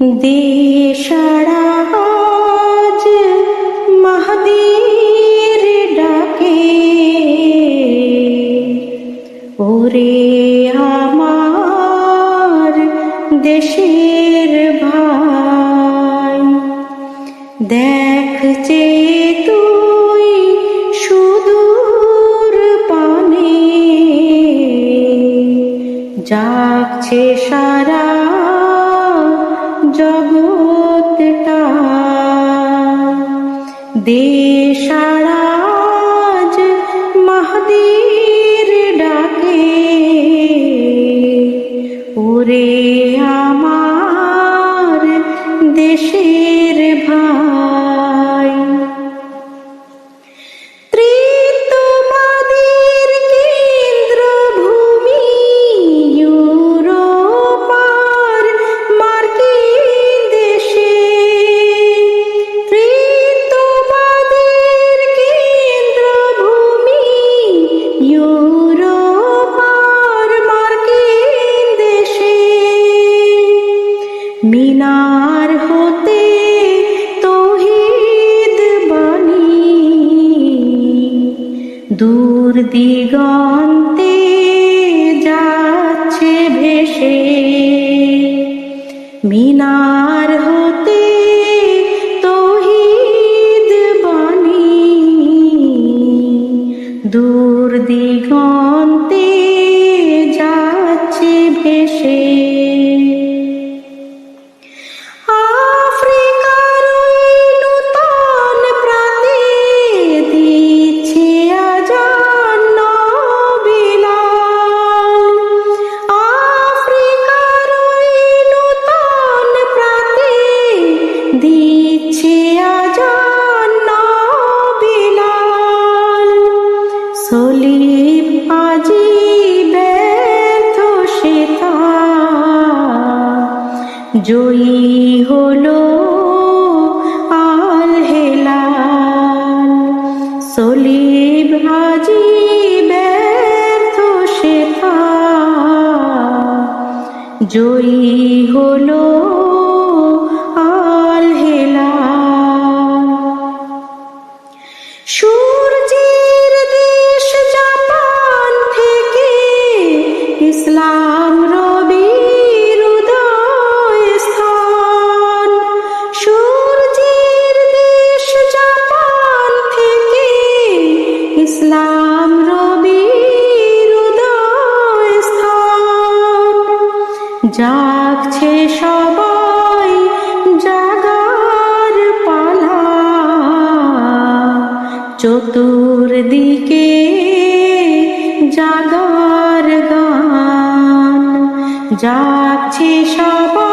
দেশারাজ ডাকে দেশের ভাই দেখছে তুই সুদূর পানে সারা জগৎটা দেশারাজ মাহাদির ডাকে ওরে আমার দিগন্তে যাচ্ছে ভেসে। মিনার হতে তহিদ বাণী। দূর দিগন্তে জয়ী হলো আল হেলাল। সলিব আজি ব্যর্থ শেখা জয়ী হলো জাগছে সবাই জাগার পালা। চতুর্দিকে জাগার গান। যাচ্ছে সবাই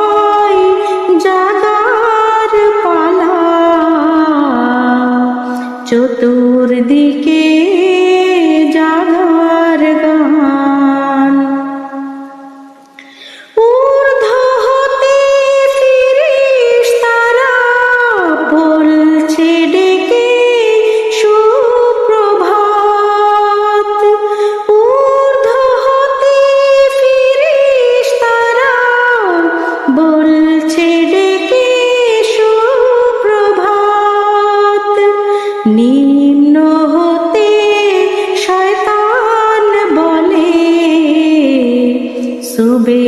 সুবে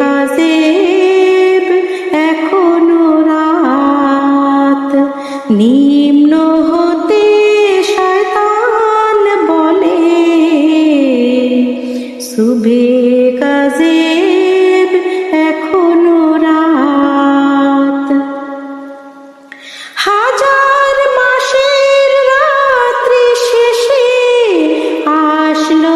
কাজেব এখনও রাত। নিম্ন হতে শয়তান বলে সুবে কাজেব এখনও হাজার মাসের রাত্রি শেষে আসলো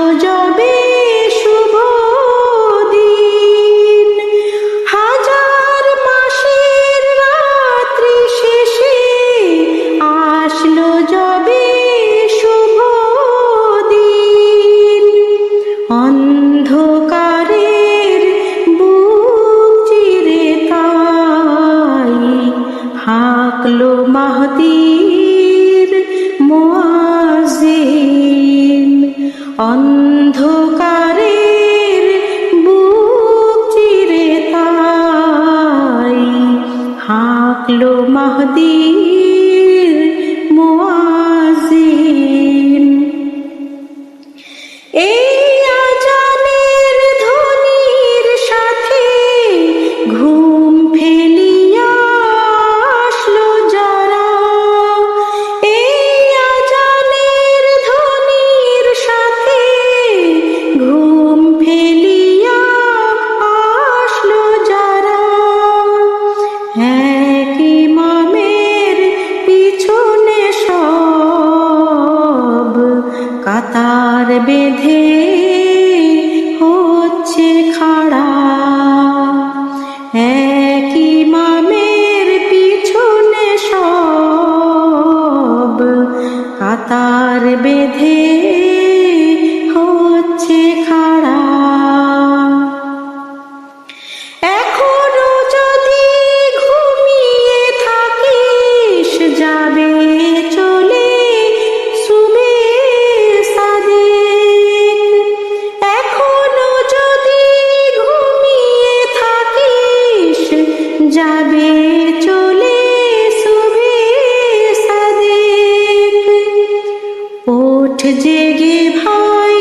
জেগে ভাই,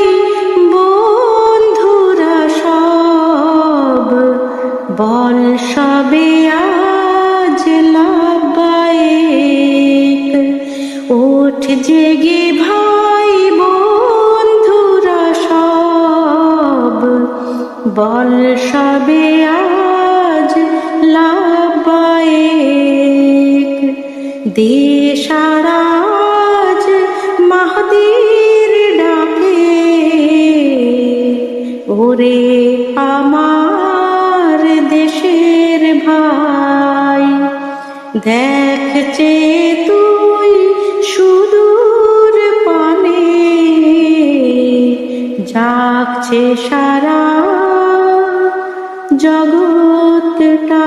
বন্ধুরা সব। বল সবে আজ লাবায়েক ওঠ জেগে ভাই, বন্ধুরা সব। বল সবে আজ লাবায়েক দেশারাজ ওরে আমার দেশের ভাই দেখছে তুই সুদূর পানে জাগছে সারা জগৎটা।